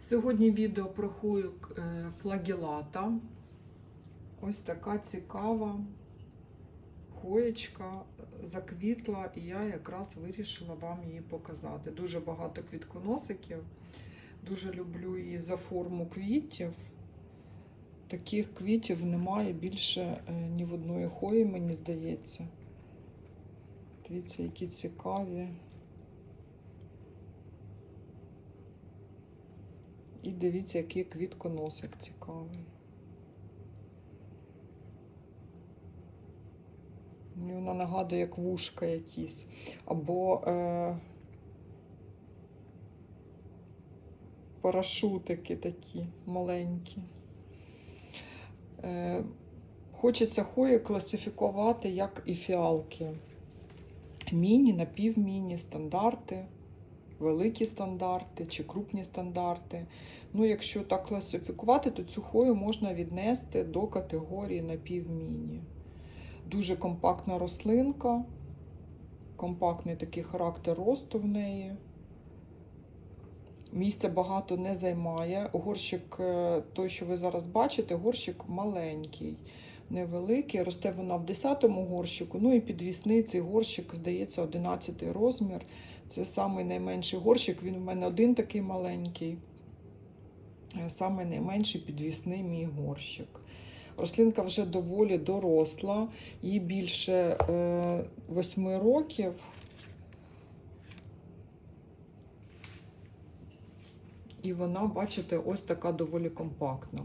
Сьогодні відео про хою е, флагелата. Ось така цікава хоєчка заквітла, і я якраз вирішила вам її показати. Дуже багато квітконосиків. Дуже люблю її за форму квітів. Таких квітів немає більше е, ні в одної хої, мені здається. Дивіться, які цікаві. І дивіться, який квітконосик цікавий. Мені вона нагадує як вушка якісь. Або е, парашутики такі маленькі. Е, Хочеться хої класифікувати як і фіалки. Міні, напівміні, стандарти великі стандарти чи крупні стандарти. Ну, якщо так класифікувати, то цю хою можна віднести до категорії напівміні. Дуже компактна рослинка, компактний такий характер росту в неї. Місця багато не займає. Горщик, е, той, що ви зараз бачите, горщик маленький, невеликий. Росте вона в 10-му горщику. Ну і підвісний цей горщик, здається, 11 розмір. Це самий найменший горщик, він у мене один такий маленький. Самий найменший підвісний мій горщик. Рослинка вже доволі доросла, їй більше 8 років. І вона, бачите, ось така доволі компактна.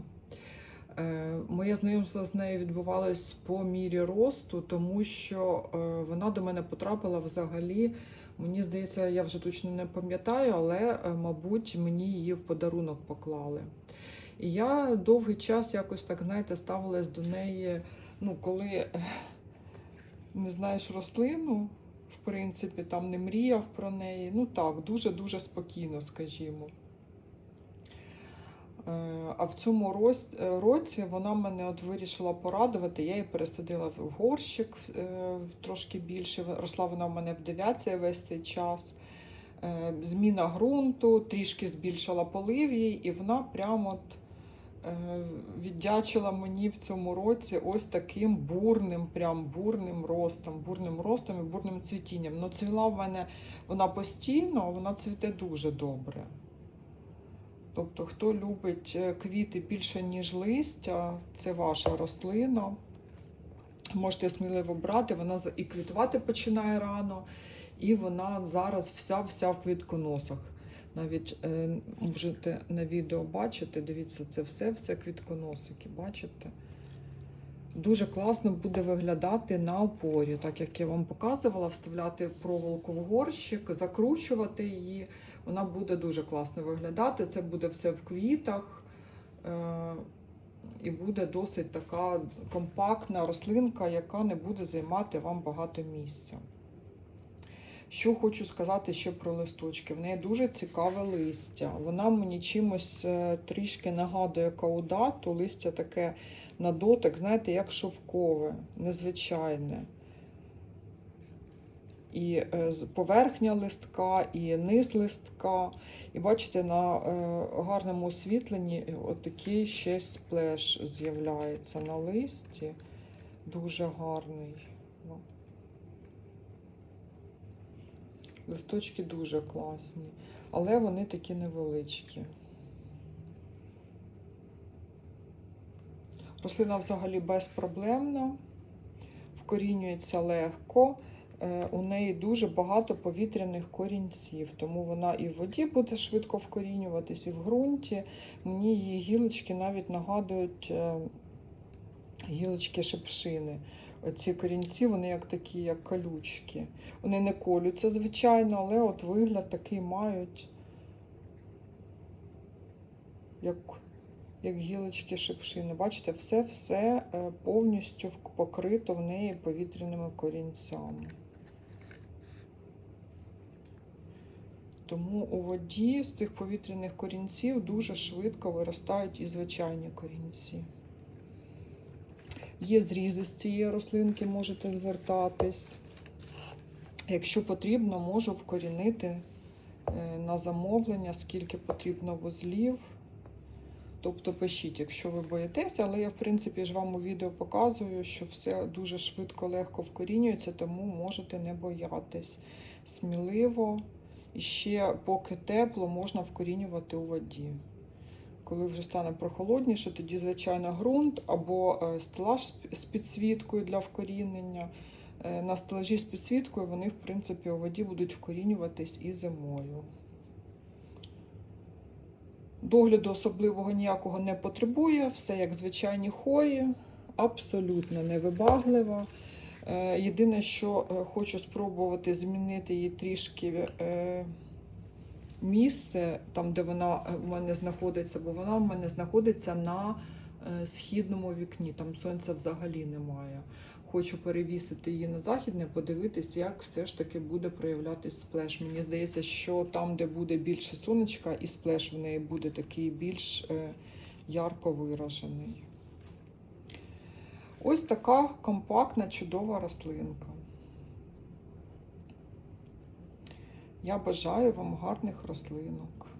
Моє знайомство з нею відбувалось по мірі росту, тому що вона до мене потрапила взагалі. Мені здається, я вже точно не пам'ятаю, але, мабуть, мені її в подарунок поклали. І я довгий час якось так, знаєте, ставилась до неї, ну, коли не знаєш рослину, в принципі, там не мріяв про неї. Ну так, дуже-дуже спокійно, скажімо. А в цьому році вона мене от вирішила порадувати. Я її пересадила в горщик трошки більше. Росла вона в мене в дев'ятці весь цей час. Зміна ґрунту, трішки збільшила полив їй, і вона прямо от віддячила мені в цьому році ось таким бурним, прям бурним ростом, бурним ростом і бурним цвітінням. Ну, цвіла в мене вона постійно, вона цвіте дуже добре. Тобто, хто любить квіти більше, ніж листя, це ваша рослина. Можете сміливо брати, вона і квітувати починає рано, і вона зараз вся-вся в квітконосах. Навіть е, можете на відео бачити, дивіться, це все-все квітконосики, бачите? Дуже класно буде виглядати на опорі, так як я вам показувала, вставляти проволоку в горщик, закручувати її. Вона буде дуже класно виглядати. Це буде все в квітах. Е і буде досить така компактна рослинка, яка не буде займати вам багато місця. Що хочу сказати ще про листочки. В неї дуже цікаве листя. Вона мені чимось трішки нагадує каудату, листя таке на дотик, знаєте, як шовкове, незвичайне. І поверхня листка, і низ листка. І бачите, на гарному освітленні отакий ще сплеш з'являється на листі. Дуже гарний. Листочки дуже класні, але вони такі невеличкі. Рослина взагалі безпроблемна, вкорінюється легко, у неї дуже багато повітряних корінців, тому вона і в воді буде швидко вкорінюватись, і в ґрунті. Мені її гілочки навіть нагадують гілочки шипшини. Ці корінці, вони як такі, як колючки. Вони не колються, звичайно, але от вигляд такий мають, як як гілочки шипшини. Бачите, все-все повністю покрито в неї повітряними корінцями. Тому у воді з цих повітряних корінців дуже швидко виростають і звичайні корінці. Є зрізи з цієї рослинки, можете звертатись. Якщо потрібно, можу вкорінити е, на замовлення, скільки потрібно вузлів. Тобто пишіть, якщо ви боїтеся, але я, в принципі, ж вам у відео показую, що все дуже швидко, легко вкорінюється, тому можете не боятись. Сміливо. І ще, поки тепло, можна вкорінювати у воді. Коли вже стане прохолодніше, тоді, звичайно, ґрунт або е, стелаж з- підсвіткою для вкорінення. Е, На стелажі з підсвіткою вони, в принципі, у воді будуть вкорінюватись і зимою. Догляду особливого ніякого не потребує, все як звичайні хої, абсолютно невибаглива. Е, Єдине, що хочу спробувати змінити її трішки місце, там, де вона е, в мене знаходиться, бо вона в мене знаходиться на е, східному вікні, там сонця взагалі немає. Хочу перевісити її на західне, подивитись, як все ж таки буде проявлятись сплеш. Мені здається, що там, де буде більше сонечка, і сплеш в неї буде такий більш е, ярко виражений. Ось така компактна, чудова рослинка. Я бажаю вам гарних рослинок.